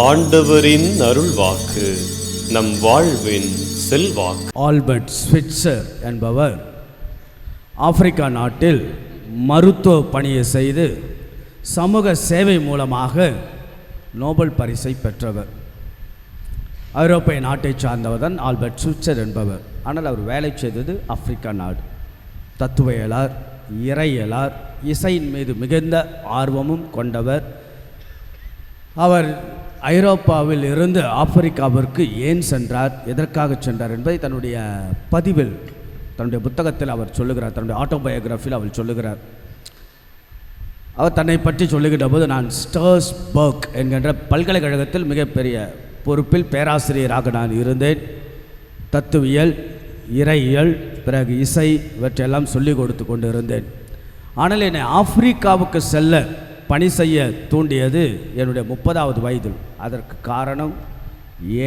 ஆண்டவரின் அருள்வாக்கு நம் வாழ்வின் செல்வாக்கு. ஆல்பர்ட் ஸ்விட்சர் என்பவர் ஆப்பிரிக்கா நாட்டில் மருத்துவ பணியை செய்து சமூக சேவை மூலமாக நோபல் பரிசை பெற்றவர். ஐரோப்பிய நாட்டைச் சார்ந்தவர் தான் ஆல்பர்ட் ஸ்விட்சர் என்பவர். ஆனால் அவர் வேலை செய்தது ஆப்பிரிக்கா நாடு. தத்துவையலார் இறையலார் இசையின் மீது மிகுந்த ஆர்வமும் கொண்டவர். அவர் ஐரோப்பாவில் இருந்து ஆப்பிரிக்காவிற்கு ஏன் சென்றார் எதற்காக சென்றார் என்பதை தன்னுடைய பதிவில் தன்னுடைய புத்தகத்தில் அவர் சொல்லுகிறார் தன்னுடைய ஆட்டோபயோகிராஃபியில் அவர் சொல்லுகிறார். அவர் தன்னை பற்றி சொல்லுகின்ற போது நான் ஸ்டர்ஸ்பர்க் என்கின்ற பல்கலைக்கழகத்தில் மிகப்பெரிய பொறுப்பில் பேராசிரியராக நான் இருந்தேன். தத்துவியல் இறையியல் பிறகு இசை இவற்றையெல்லாம் சொல்லிக் கொடுத்து கொண்டு இருந்தேன் ஆனால் என்னை ஆப்பிரிக்காவுக்கு செல்ல பணி செய்ய தூண்டியது என்னுடைய முப்பதாவது வயதில். அதற்கு காரணம்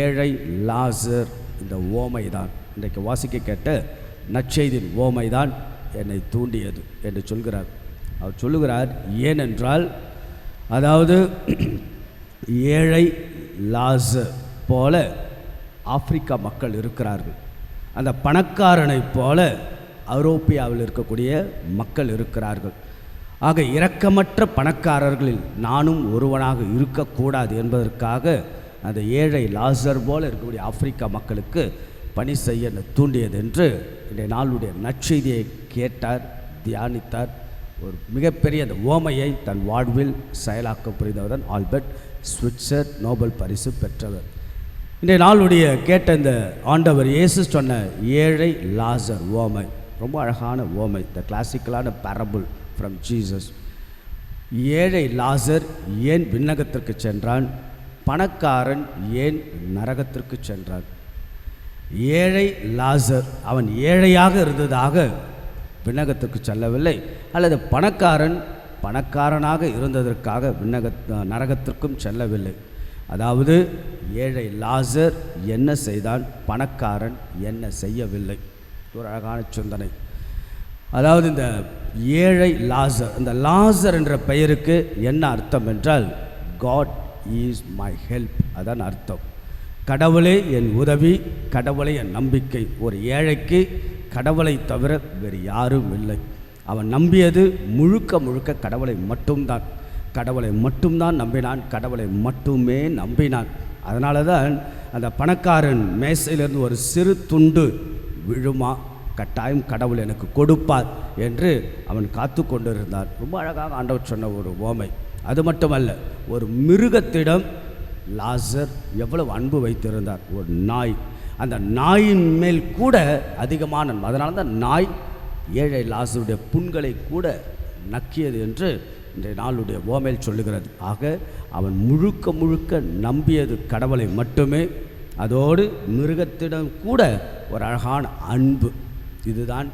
ஏழை லாசர். இந்த ஓமை தான் இன்றைக்கு வாசிக்க கேட்ட நற்செய்தின் ஓமை தான் என்னை தூண்டியது என்று சொல்கிறார். அவர் சொல்லுகிறார் ஏனென்றால் அதாவது ஏழை லாசர் போல ஆப்பிரிக்கா மக்கள் இருக்கிறார்கள். அந்த பணக்காரனைப் போல ஐரோப்பியாவில் இருக்கக்கூடிய மக்கள் இருக்கிறார்கள். ஆக இரக்கமற்ற பணக்காரர்களில் நானும் ஒருவனாக இருக்கக்கூடாது என்பதற்காக அந்த ஏழை லாசர் போல இருக்கக்கூடிய ஆப்பிரிக்கா மக்களுக்கு பணி செய்ய தூண்டியது என்று இன்றைய நாளுடைய நற்செய்தியை கேட்டார் தியானித்தார். ஒரு மிகப்பெரிய அந்த ஓமையை தன் வாழ்வில் செயலாக்க புரிந்தவர் ஆல்பர்ட் ஸ்விட்சர் நோபல் பரிசு பெற்றவர். இன்றைய நாளுடைய கேட்ட இந்த ஆண்டவர் இயேசு சொன்ன ஏழை லாசர் ஓமை ரொம்ப அழகான ஓமை த கிளாசிக்கலான பரபுள் ஃப்ரம் ஜீசஸ் ஏழை லாசர் ஏன் விண்ணகத்திற்கு சென்றான்? பணக்காரன் ஏன் நரகத்திற்கு சென்றான்? ஏழை லாசர் அவன் ஏழையாக இருந்ததாக விண்ணகத்திற்கு செல்லவில்லை. அல்லது பணக்காரன் பணக்காரனாக இருந்ததற்காக விண்ணக நரகத்திற்கும் செல்லவில்லை. அதாவது ஏழை லாசர் என்ன செய்தான்? பணக்காரன் என்ன செய்யவில்லை. ஒரு அழகான சிந்தனை. அதாவது இந்த ஏழை லாசர். அந்த லாசர் என்ற பெயருக்கு என்ன அர்த்தம் என்றால் காட் இஸ் மை ஹெல்ப் அதான் அர்த்தம். கடவுளே என் உதவி கடவுளே என் நம்பிக்கை. ஒரு ஏழைக்கு கடவுளை தவிர வேறு யாரும் இல்லை. அவன் நம்பியது முழுக்க முழுக்க கடவுளை மட்டும்தான். கடவுளை மட்டும்தான் நம்பினான் கடவுளை மட்டுமே நம்பினான். அதனால தான் அந்த பணக்காரன் மேசையிலிருந்து ஒரு சிறு துண்டு விழுமா? கட்டாயம் கடவுள் எனக்கு கொடுப்பார் என்று அவன் காத்து கொண்டிருந்தான். ரொம்ப அழகாக ஆண்டவர் சொன்ன ஒரு ஓமை. அது மட்டுமல்ல ஒரு மிருகத்திடம் லாசர் எவ்வளவு அன்பு வைத்திருந்தார். ஒரு நாய். அந்த நாயின் மேல் கூட அதிகமான அன்பு. அதனால தான் நாய் ஏழை லாசருடைய புண்களை கூட நக்கியது என்று இன்றைய நாளுடைய ஓமையில் சொல்லுகிறது. ஆக அவன் முழுக்க முழுக்க நம்பியது கடவுளை மட்டுமே. அதோடு மிருகத்திடம் கூட ஒரு அழகான அன்பு. இதுதான்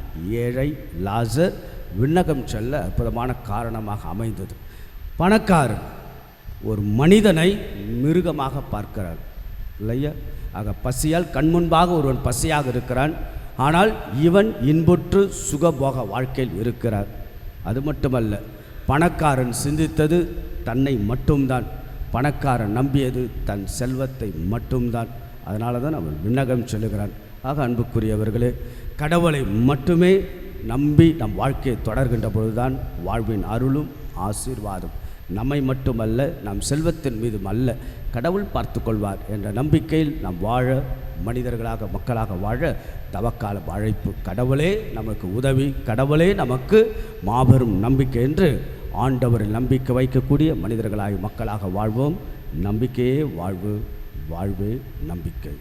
ஏழை லாசர் விண்ணகம் செல்ல அற்புதமான காரணமாக அமைந்தது. பணக்காரன் ஒரு மனிதனை மிருகமாக பார்க்கிறார் இல்லையா? ஆக பசியால் கண் முன்பாக ஒருவன் பசியாக இருக்கிறான். ஆனால் இவன் இன்புற்று சுகபோக வாழ்க்கையில் இருக்கிறார் அது மட்டுமல்ல பணக்காரன் சிந்தித்தது தன்னை மட்டும்தான். பணக்காரன் நம்பியது தன் செல்வத்தை மட்டும்தான். அதனால தான் அவன் விண்ணகம் சொல்லுகிறான். ஆக அன்புக்குரியவர்களே கடவுளை மட்டுமே நம்பி நம் வாழ்க்கையை தொடர்கின்ற பொழுதுதான் வாழ்வின் அருளும் ஆசீர்வாதம் நம்மை மட்டுமல்ல நம் செல்வத்தின் மீதும் அல்ல கடவுள் பார்த்து கொள்வார் என்ற நம்பிக்கையில் நாம் வாழ மனிதர்களாக மக்களாக வாழ தவக்கால அழைப்பு. கடவுளே நமக்கு உதவி கடவுளே நமக்கு மாபெரும் நம்பிக்கை என்று ஆண்டவரில் நம்பிக்கை வைக்கக்கூடிய மனிதர்களாக மக்களாக வாழ்வோம். நம்பிக்கையே வாழ்வு வாழ்வே நம்பிக்கை.